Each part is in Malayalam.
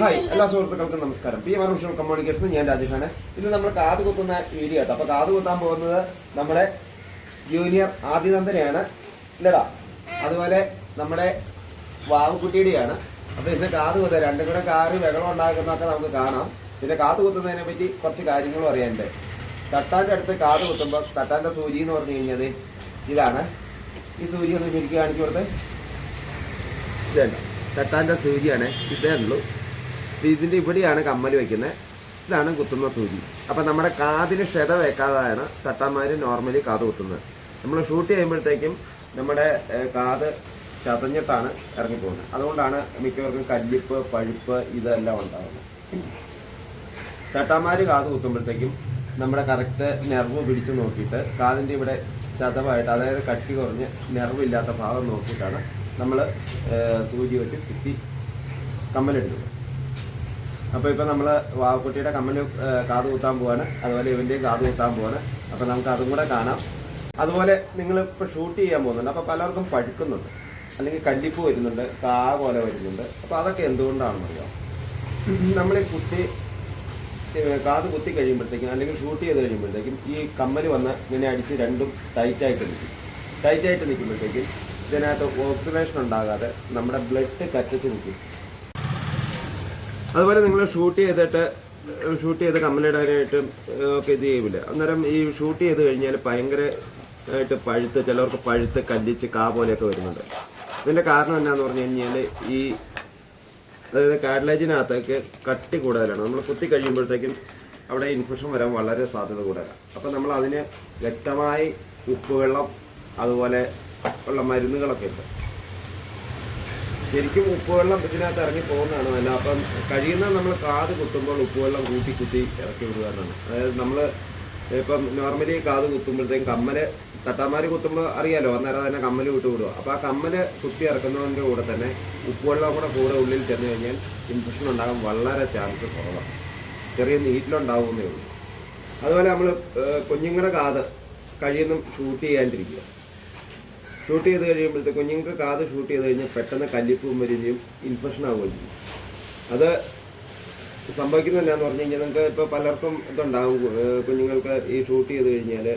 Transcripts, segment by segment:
ഹായ് എല്ലാ സുഹൃത്തുക്കൾക്കും നമസ്കാരം. പി ആർ കമ്മ്യൂണിക്കേഷൻ ഞാൻ രാജേഷാണ്. ഇന്ന് നമ്മൾ കാത് കുത്തുന്ന വീഡിയോ കേട്ടോ. അപ്പൊ കാത് കുത്താൻ പോകുന്നത് നമ്മുടെ ജൂനിയർ ആദിനന്ദനെയാണ്. ഇല്ലടാ അതുപോലെ നമ്മുടെ വാവുകുട്ടിയുടെയാണ്. അപ്പൊ ഇന്ന് കാത് കുത്തുക. രണ്ടും കൂടെ കാറ് വെള്ളം ഉണ്ടാക്കുന്നതൊക്കെ നമുക്ക് കാണാം. പിന്നെ കാത് കുത്തുന്നതിനെ പറ്റി കുറച്ച് കാര്യങ്ങളും അറിയാനുണ്ട്. തട്ടാന്റെ അടുത്ത് കാത് കുത്തുമ്പോൾ തട്ടാന്റെ സൂചി എന്ന് പറഞ്ഞു കഴിഞ്ഞാൽ ഇതാണ്. ഈ സൂചി ഒന്ന് ശരിക്കും കാണിച്ചു കൊടുത്ത്. ഇതല്ല തട്ടാന്റെ സൂചിയാണ്. ഇതേ ഉള്ളൂ. അപ്പൊ ഇതിന്റെ ഇവിടെയാണ് കമ്മൽ വയ്ക്കുന്നത് ഇതാണ് കുത്തുന്ന സൂചി അപ്പം നമ്മുടെ കാതിന് ക്ഷത വയ്ക്കാതെയാണ് തട്ടാന്മാർ നോർമലി കാത് കുത്തുന്നത്. നമ്മൾ ഷൂട്ട് ചെയ്യുമ്പോഴത്തേക്കും നമ്മുടെ കാത് ചതഞ്ഞിട്ടാണ് ഇറങ്ങിപ്പോകുന്നത്. അതുകൊണ്ടാണ് മിക്കവർക്കും കല്ലിപ്പ് പഴുപ്പ് ഇതെല്ലാം ഉണ്ടാകുന്നത് തട്ടാന്മാർ കാത് കുത്തുമ്പോഴത്തേക്കും നമ്മുടെ കറക്റ്റ് നെർവ് പിടിച്ച് നോക്കിയിട്ട് കാതിന്റെ ഇവിടെ ചതവായിട്ട് അതായത് കട്ടി കുറഞ്ഞ് നെർവ് ഇല്ലാത്ത ഭാഗം നോക്കിയിട്ടാണ് നമ്മൾ സൂചി വെച്ച് കുത്തി കമ്മലെടുക്കുന്നത്. അപ്പോൾ ഇപ്പോൾ നമ്മൾ വാവക്കുട്ടിയുടെ കമ്മന് കാത് കുത്താൻ പോവാണ്. അതുപോലെ ഇവന്റെയും കാത് കുത്താൻ പോവാണ്. അപ്പോൾ നമുക്ക് അതും കൂടെ കാണാം. അതുപോലെ നിങ്ങൾ ഇപ്പോൾ ഷൂട്ട് ചെയ്യാൻ പോകുന്നുണ്ട്. അപ്പോൾ പലർക്കും പഴുക്കുന്നുണ്ട് അല്ലെങ്കിൽ കല്ലിപ്പ് വരുന്നുണ്ട് കാ പോലെ വരുന്നുണ്ട്. അപ്പോൾ അതൊക്കെ എന്തുകൊണ്ടാണെന്ന് അറിയാം നമ്മൾ ഈ കുത്തി കാത് കുത്തി കഴിയുമ്പോഴത്തേക്കും അല്ലെങ്കിൽ ഷൂട്ട് ചെയ്ത് കഴിയുമ്പോഴത്തേക്കും ഈ കമ്മൽ വന്ന് ഇങ്ങനെ അടിച്ച് രണ്ടും ടൈറ്റായിട്ട് നിൽക്കും. ടൈറ്റായിട്ട് നിൽക്കുമ്പോഴത്തേക്കും ഇതിനകത്ത് ഓക്സിഡേഷൻ ഉണ്ടാകാതെ നമ്മുടെ ബ്ലഡ് കറ്റച്ച് നിൽക്കും. അതുപോലെ നിങ്ങൾ ഷൂട്ട് ചെയ്തിട്ട് ഷൂട്ട് ചെയ്ത് കമ്മലിടാനായിട്ട് ഒക്കെ ഇത് ചെയ്യില്ല അന്നേരം ഈ ഷൂട്ട് ചെയ്ത് കഴിഞ്ഞാൽ ഭയങ്കര ആയിട്ട് പഴുത്ത് ചിലവർക്ക് പഴുത്ത് കല്ലിച്ച് കാ പോലെയൊക്കെ വരുന്നുണ്ട്. ഇതിന്റെ കാരണം എന്നാന്ന് പറഞ്ഞു കഴിഞ്ഞാൽ ഈ അതായത് കാഡ്ലേജിനകത്തേക്ക് കട്ടി കൂടുതലാണ്. നമ്മൾ കുത്തി കഴിയുമ്പോഴത്തേക്കും അവിടെ ഇൻഫെക്ഷൻ വരാൻ വളരെ സാധ്യത കൂടുതലാണ്. അപ്പം നമ്മൾ അതിന് വ്യക്തമായി ഉപ്പുവെള്ളം അതുപോലെ ഉള്ള മരുന്നുകളൊക്കെ ഉണ്ട്. ശരിക്കും ഉപ്പുവെള്ളം ഇതിനകത്ത് ഇറങ്ങി പോകുന്നതാണ് നല്ല അപ്പം കഴിയുന്ന നമ്മൾ കാത് കുത്തുമ്പോൾ ഉപ്പുവെള്ളം കൂട്ടി കുത്തി ഇറക്കി വിടുക എന്നാണ്. അതായത് നമ്മൾ ഇപ്പം നോർമലി കാത് കുത്തുമ്പോഴത്തേക്കും കമ്മൽ തട്ടാമാരി കുത്തുമ്പോൾ അറിയാലോ അന്നേരം തന്നെ കമ്മൽ വിട്ട് വിടുക. അപ്പോൾ ആ കമ്മൽ കുത്തി ഇറക്കുന്നതിന്റെ കൂടെ തന്നെ ഉപ്പുവെള്ളം കൂടെ കൂടെ ഉള്ളിൽ ചെന്ന് കഴിഞ്ഞാൽ ഇൻഫെക്ഷൻ ഉണ്ടാകാൻ വളരെ ചാൻസ് കുറവാണ്. ചെറിയ നീറ്റിലുണ്ടാവുന്നേ ഉള്ളൂ. അതുപോലെ നമ്മൾ കുഞ്ഞുങ്ങളുടെ കാത് കഴിയുന്നും ഷൂട്ട് ചെയ്യാണ്ടിരിക്കുക. ഷൂട്ട് ചെയ്ത് കഴിയുമ്പോഴത്തെ കുഞ്ഞുങ്ങൾക്ക് കാത് ഷൂട്ട് ചെയ്ത് കഴിഞ്ഞാൽ പെട്ടെന്ന് കല്ലിപ്പും വരികയും ഇൻഫെക്ഷൻ ആവുകയും ചെയ്യും. അത് സംഭവിക്കുന്നത് എന്നാന്ന് പറഞ്ഞു കഴിഞ്ഞാൽ നിങ്ങൾക്ക് ഇപ്പോൾ പലർക്കും ഇതുണ്ടാവും. കുഞ്ഞുങ്ങൾക്ക് ഈ ഷൂട്ട് ചെയ്ത് കഴിഞ്ഞാൽ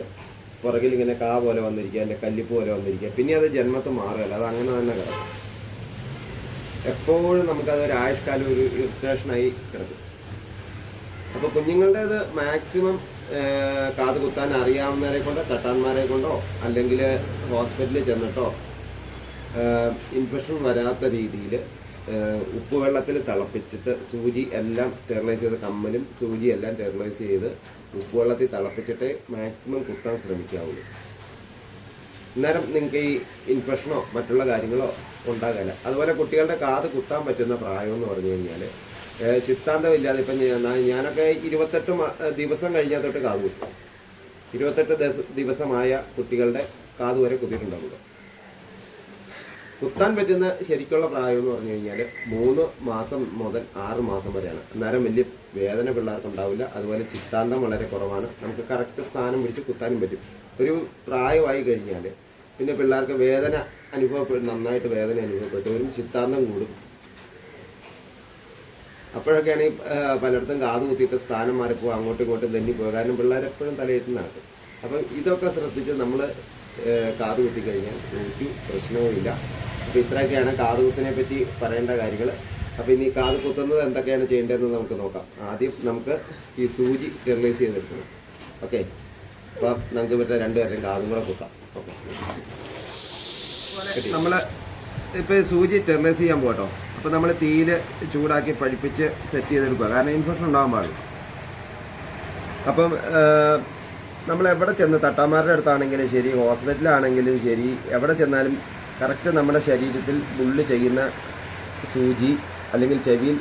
പുറകിൽ ഇങ്ങനെ കാ പോലെ വന്നിരിക്കുക അല്ലെങ്കിൽ കല്ലിപ്പ് പോലെ വന്നിരിക്കുക. പിന്നെ അത് ജന്മത്ത് മാറുകയല്ല അത് അങ്ങനെ തന്നെ കിടക്കും. എപ്പോഴും നമുക്കത് ഒരു ആയുഷ്കാലം ഒരു ഇറിറ്റേഷനായി കിടക്കും. അപ്പോൾ കുഞ്ഞുങ്ങളുടേത് മാക്സിമം കാത് കുത്താൻ അറിയാവുന്നവരെ കൊണ്ടോ തട്ടാന്മാരെ കൊണ്ടോ അല്ലെങ്കിൽ ഹോസ്പിറ്റലിൽ ചെന്നിട്ടോ ഇൻഫെക്ഷൻ വരാത്ത രീതിയിൽ ഉപ്പുവെള്ളത്തിൽ തിളപ്പിച്ചിട്ട് സൂചി എല്ലാം സ്റ്റെറിലൈസ് ചെയ്ത് കമ്മലും സൂചി എല്ലാം സ്റ്റെറിലൈസ് ചെയ്ത് ഉപ്പുവെള്ളത്തിൽ തിളപ്പിച്ചിട്ടേ മാക്സിമം കുത്താൻ ശ്രമിക്കാവുള്ളൂ. അന്നേരം നിങ്ങൾക്ക് ഈ ഇൻഫെക്ഷനോ മറ്റുള്ള കാര്യങ്ങളോ ഉണ്ടാകില്ല അതുപോലെ കുട്ടികളുടെ കാത് കുത്താൻ പറ്റുന്ന പ്രായം എന്ന് പറഞ്ഞു കഴിഞ്ഞാൽ ചിത്താന്തം ഇല്ലാതെ ഇപ്പം ഞാനൊക്കെ ഇരുപത്തെട്ട് ദിവസം കഴിഞ്ഞാൽ തൊട്ട് കാത് ഇരുപത്തെട്ട് ദിവസമായ കുട്ടികളുടെ കാത് വരെ കുത്തിയിട്ടുണ്ടാവുക. കുത്താൻ പറ്റുന്ന ശരിക്കുള്ള പ്രായം എന്ന് പറഞ്ഞു കഴിഞ്ഞാൽ മൂന്ന് മാസം മുതൽ ആറ് മാസം വരെയാണ്. അന്നേരം വലിയ വേദന പിള്ളേർക്ക് ഉണ്ടാവില്ല അതുപോലെ ചിത്താന്തം വളരെ കുറവാണ്. നമുക്ക് കറക്റ്റ് സ്ഥാനം പിടിച്ച് കുത്താനും പറ്റും. ഒരു പ്രായമായി കഴിഞ്ഞാൽ പിന്നെ പിള്ളേർക്ക് വേദന അനുഭവപ്പെടും. നന്നായിട്ട് വേദന അനുഭവപ്പെട്ടു ഒരു ചിത്താന്തം കൂടും. അപ്പോഴൊക്കെയാണ് ഈ പലയിടത്തും കാത് കുത്തിയിട്ട് സ്ഥാനം മാറിപ്പോ അങ്ങോട്ടും ഇങ്ങോട്ടും തന്നെ പോകുക കാരണം പിള്ളേർ എപ്പോഴും തലയിട്ട് നടക്കും. അപ്പം ഇതൊക്കെ ശ്രദ്ധിച്ച് നമ്മൾ കാത് കുത്തി കഴിഞ്ഞാൽ ഒരു പ്രശ്നവുമില്ല അപ്പോൾ ഇത്രയൊക്കെയാണ് കാത് കുത്തിനെ പറ്റി പറയേണ്ട കാര്യങ്ങൾ അപ്പോൾ ഇനി കാത് കുത്തുന്നത് എന്തൊക്കെയാണ് ചെയ്യേണ്ടതെന്ന് നമുക്ക് നോക്കാം. ആദ്യം നമുക്ക് ഈ സൂചി റിലീസ് ചെയ്തെടുക്കണം. ഓക്കെ. അപ്പം നമുക്ക് പറ്റുന്ന രണ്ടുപേരുടെയും കാതും കൂടെ കുത്താം. ഓക്കെ. നമ്മൾ ഇപ്പോൾ സൂചി സ്റ്റെറിലൈസ് ചെയ്യാൻ പോകട്ടോ. അപ്പോൾ നമ്മൾ തീയിൽ ചൂടാക്കി പഠിപ്പിച്ച് സെറ്റ് ചെയ്തെടുക്കുക. കാരണം ഇൻഫെക്ഷൻ ഉണ്ടാകാൻ പാടില്ല. അപ്പം നമ്മൾ എവിടെ ചെന്ന് തട്ടാമാരുടെ അടുത്താണെങ്കിലും ശരി ഹോസ്പിറ്റലാണെങ്കിലും ശരി എവിടെ ചെന്നാലും കറക്റ്റ് നമ്മുടെ ശരീരത്തിൽ ബുള്ളി ചെയ്യുന്ന സൂചി അല്ലെങ്കിൽ ചെവിയിൽ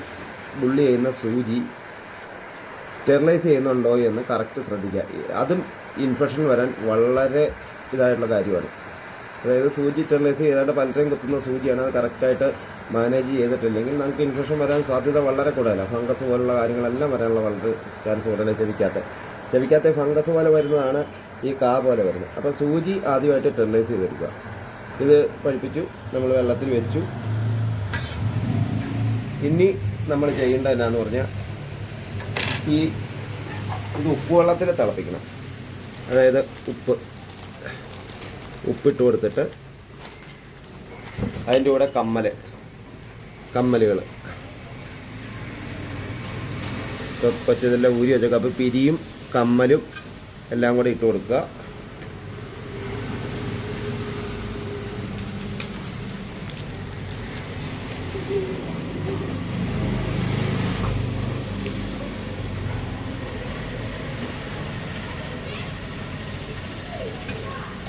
ബുള്ളി ചെയ്യുന്ന സൂചി സ്റ്റെറിലൈസ് ചെയ്യുന്നുണ്ടോ എന്ന് കറക്റ്റ് ശ്രദ്ധിക്കുക. അതും ഇൻഫെക്ഷൻ വരാൻ വളരെ ഇതായിട്ടുള്ള കാര്യമാണ്. അതായത് സൂചി സ്റ്റെറിലൈസ് ചെയ്തായിട്ട് പലരെയും കുത്തുന്ന സൂചിയാണ്. അത് കറക്റ്റായിട്ട് മാനേജ് ചെയ്തിട്ടില്ലെങ്കിൽ നമുക്ക് ഇൻഫെക്ഷൻ വരാൻ സാധ്യത വളരെ കൂടുതലാണ് ഫംഗസ് പോലുള്ള കാര്യങ്ങളെല്ലാം വരാനുള്ള വളരെ ചാൻസ് കൂടുതലാണ് ചെവിക്കാത്ത. ചെവിക്കാത്ത ഫംഗസ് പോലെ വരുന്നതാണ് ഈ കാ പോലെ വരുന്നത്. അപ്പോൾ സൂചി ആദ്യമായിട്ട് സ്റ്റെറിലൈസ് ചെയ്തെടുക്കുക ഇത് പഴിപ്പിച്ചു. നമ്മൾ വെള്ളത്തിൽ വെച്ചു. ഇനി നമ്മൾ ചെയ്യേണ്ടത് എന്നാന്ന് പറഞ്ഞാൽ ഈ ഇത് ഉപ്പ് വെള്ളത്തിൽ തിളപ്പിക്കണം. അതായത് ഉപ്പ്. ഉപ്പിട്ട് കൊടുത്തിട്ട് അതിന്റെ കൂടെ കമ്മൽ കമ്മലുകൾ കൊച്ചതെല്ലാം ഊരി വെച്ചേക്കാം. അപ്പോൾ പിരിയും കമ്മലും എല്ലാം കൂടെ ഇട്ട് കൊടുക്കുക.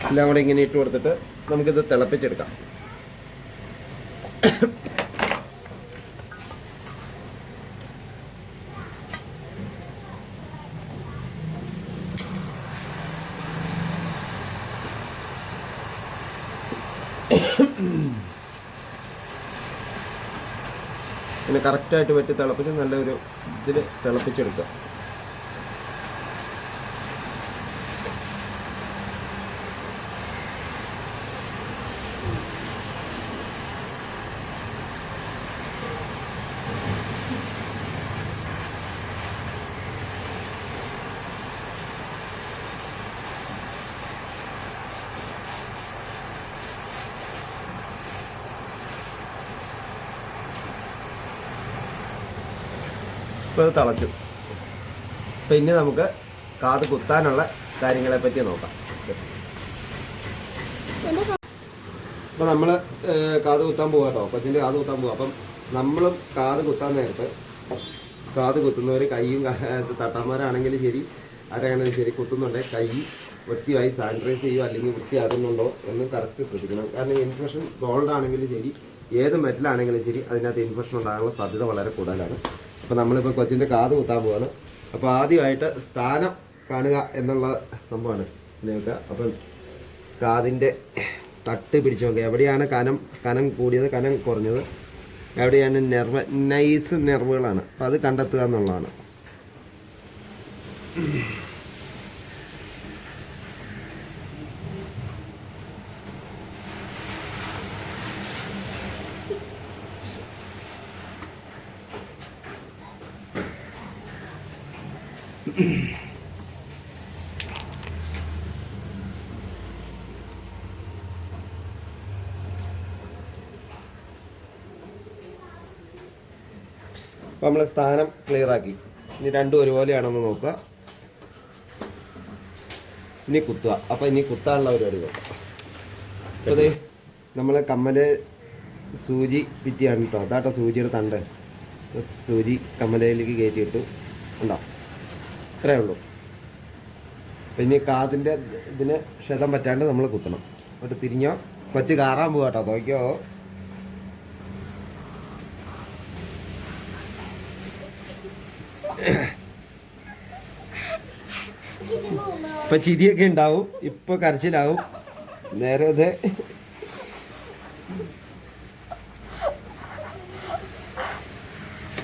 എല്ലാം കൂടെ ഇങ്ങനെ ഇട്ട് കൊടുത്തിട്ട് നമുക്കിത് തിളപ്പിച്ചെടുക്കാം. പിന്നെ കറക്റ്റായിട്ട് വെട്ടി തിളപ്പിച്ച് നല്ലൊരു ഇതിൽ തിളപ്പിച്ചെടുക്കുക ഇപ്പോൾ അത് തിളച്ചു. അപ്പം ഇനി നമുക്ക് കാത് കുത്താനുള്ള കാര്യങ്ങളെ പറ്റി നോക്കാം. അപ്പോൾ നമ്മൾ കാത് കുത്താൻ പോകാം കേട്ടോ കൊച്ചിന്റെ കാത് കുത്താൻ പോകാം അപ്പം നമ്മളും കാത് കുത്താൻ നേരത്ത് കാത് കുത്തുന്നവർ കൈയും തട്ടാന്മാരാണെങ്കിലും ശരി ആരാണെങ്കിലും ശരി കുത്തുന്നുണ്ടെ കൈ വൃത്തിയായി സാനിറ്റൈസ് ചെയ്യുക അല്ലെങ്കിൽ വൃത്തിയാകുന്നുണ്ടോ എന്ന് കറക്റ്റ് ശ്രദ്ധിക്കണം. കാരണം ഇൻഫെക്ഷൻ ഗോൾഡ് ആണെങ്കിലും ശരി ഏത് മെറ്റലാണെങ്കിലും ശരി അതിനകത്ത് ഇൻഫെക്ഷൻ ഉണ്ടാകാനുള്ള സാധ്യത വളരെ കൂടുതലാണ്. അപ്പോൾ നമ്മളിപ്പോൾ കൊച്ചിന്റെ കാത് കുത്താൻ പോവാണ്. അപ്പോൾ ആദ്യമായിട്ട് സ്ഥാനം കാണുക എന്നുള്ള സംഭവമാണ്. ഇതിനൊക്കെ അപ്പം കാതിന്റെ തട്ട് പിടിച്ച് നോക്കുക. എവിടെയാണ് കനം കനം കൂടിയത് കനം കുറഞ്ഞത്? എവിടെയാണ് നെർവ് നൈസ് നെർവുകളാണ്. അപ്പോൾ അത് കണ്ടെത്തുക എന്നുള്ളതാണ്. അപ്പോൾ നമ്മൾ സ്ഥാനം ക്ലിയർ ആക്കി. ഇനി രണ്ടും ഒരുപോലെയാണെന്ന് നോക്കുക. ഇനി കുത്തുക. അപ്പോൾ ഇനി കുത്താനുള്ള പരിപാടി നോക്കാം. ദേ നമ്മൾ കമ്മൽ സൂചി പിറ്റിയാണ് കേട്ടോ. അതാട്ടോ സൂചിയുടെ തണ്ട്. സൂചി കമ്മലയിലേക്ക് കയറ്റിയിട്ടു. ഉണ്ടോ ഇത്രയേ ഉള്ളൂ. പിന്നെ കാതിന്റെ ഇതിന് ക്ഷതം പറ്റാണ്ട് നമ്മൾ കുത്തണം. എന്നിട്ട് തിരിഞ്ഞോ? കൊച്ചു കാറാൻ പോകട്ടോ നോക്കിയോ? ഇപ്പൊ ചിരിയൊക്കെ ഉണ്ടാവും ഇപ്പൊ കരച്ചിലാവും. നേരെ അതെ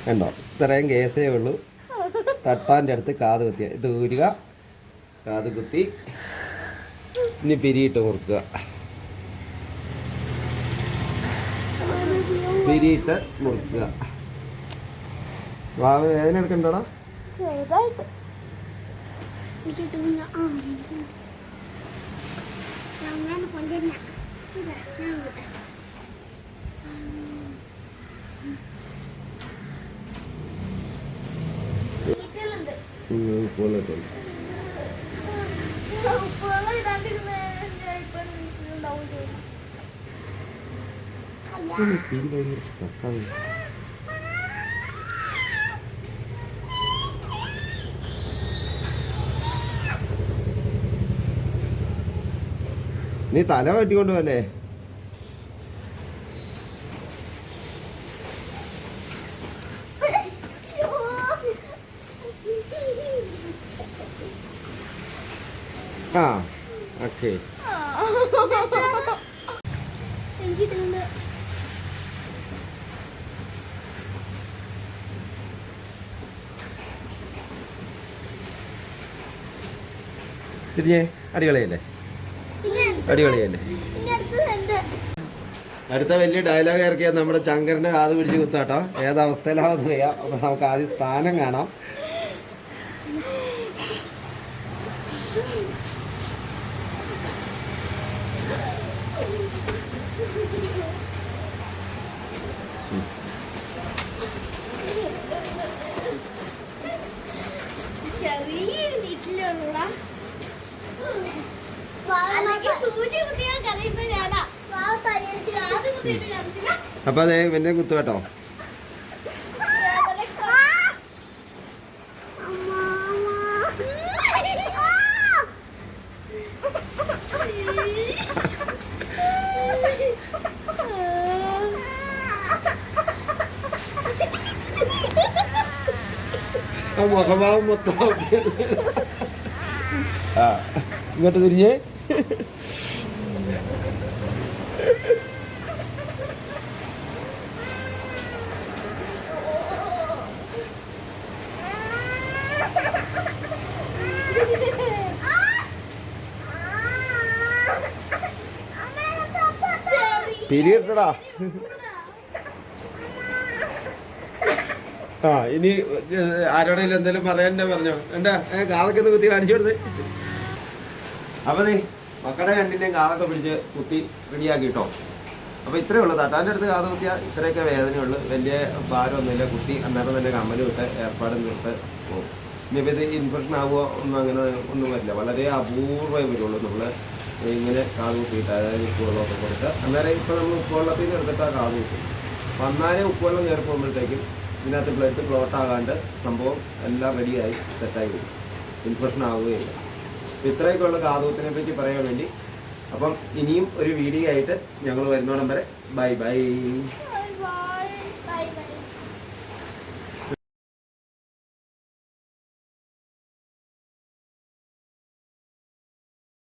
കണ്ടോ? ഇത്രയും കേസേ ഉള്ളൂ. തട്ടാന്റെ അടുത്ത് കാത് കുത്തിയ. ഇത് ഊരുക. കാത് കുത്തി. ഇനി പിരിയിട്ട് കൊടുക്കുക. പിരിയിട്ട് മുറുക്കുക വാവ് വേദന എടുക്കണ്ടോടാ ഞാൻ കൊണ്ടുവന്ന ചെയ്യും നീ തല വെട്ടിക്കൊണ്ട് ആ ഓക്കെ. തിരിഞ്ഞേ അടിപൊളിയല്ലേ? അടിപൊളിയല്ലേ? അടുത്ത വലിയ ഡയലോഗ് ഇറക്കിയാൽ നമ്മുടെ ചങ്കറിന്റെ കാത് പിടിച്ച് കുത്താട്ടോ ഏതവസ്ഥയിലാണെന്ന് അറിയാം. അപ്പൊ നമുക്ക് ആദ്യം സ്ഥാനം കാണാം ചെറിയൊരു വീട്ടിലുള്ള അല്ലെങ്കിൽ സൂചി കുത്തിയാൽ കരയുന്ന ഞാനാ കാത് കുത്തിയിട്ട് കരച്ചില്ല അപ്പൊ അതെ പിന്നെ കുത്തു കേട്ടോ. മുഖഭാവം മൊത്തം ആ ഇങ്ങോട്ട് തിരിഞ്ഞേ. പിരിയിട്ടടാ. ആ ഇനി ആരോടെങ്കിലും എന്തെങ്കിലും പറയാൻ പറഞ്ഞോ. എന്താ കാതൊക്കെ ഒന്ന് കുത്തി കാണിച്ചു കൊടുത്ത്. അപ്പൊ നീ മക്കളെ രണ്ടിന്റെയും കാതൊക്കെ പിടിച്ച് കുത്തി റെഡിയാക്കി കേട്ടോ അപ്പൊ ഇത്രേ ഉള്ളൂ തട്ടാന്റെ അടുത്ത് കാത് കുത്തിയാൽ ഇത്രയൊക്കെ വേദനയുള്ളൂ. വലിയ ഭാരമൊന്നുമില്ല. കുത്തി അന്നേരം തന്നെ കമ്മൽ വിട്ട് ഏർപ്പാട് നിർത്ത് പോകും. ഇനിയിപ്പോൾ ഇത് ഇൻഫെക്ഷൻ ആവുമോ ഒന്നും അങ്ങനെ ഒന്നും വരില്ല. വളരെ അപൂർവമേ വരുള്ളൂ നമ്മൾ ഇങ്ങനെ കാവ് കൂട്ടിയിട്ട് അതായത് ഉപ്പുവെള്ളമൊക്കെ കൊടുക്കുക. അന്നേരം ഇപ്പോൾ നമ്മൾ ഉപ്പുവെള്ളത്തിൽ നിന്ന് എടുത്തിട്ട് ആ കാത് കുത്തും വന്നാലേ ഉപ്പുവെള്ളം കയറി പോകുമ്പോഴത്തേക്കും ഇതിനകത്ത് ബ്ലഡ് ക്ലോട്ട് ആകാണ്ട് സംഭവം എല്ലാം റെഡിയായി സെറ്റായി വരും. ഇൻഫെക്ഷൻ ആവുകയില്ല. അപ്പം ഇത്രയൊക്കെയുള്ള കാതൂത്തിനെ പറ്റി പറയാൻ വേണ്ടി. അപ്പം ഇനിയും ഒരു വീഡിയോ ആയിട്ട് ഞങ്ങൾ വരുന്നോടം വരെ. Bye bye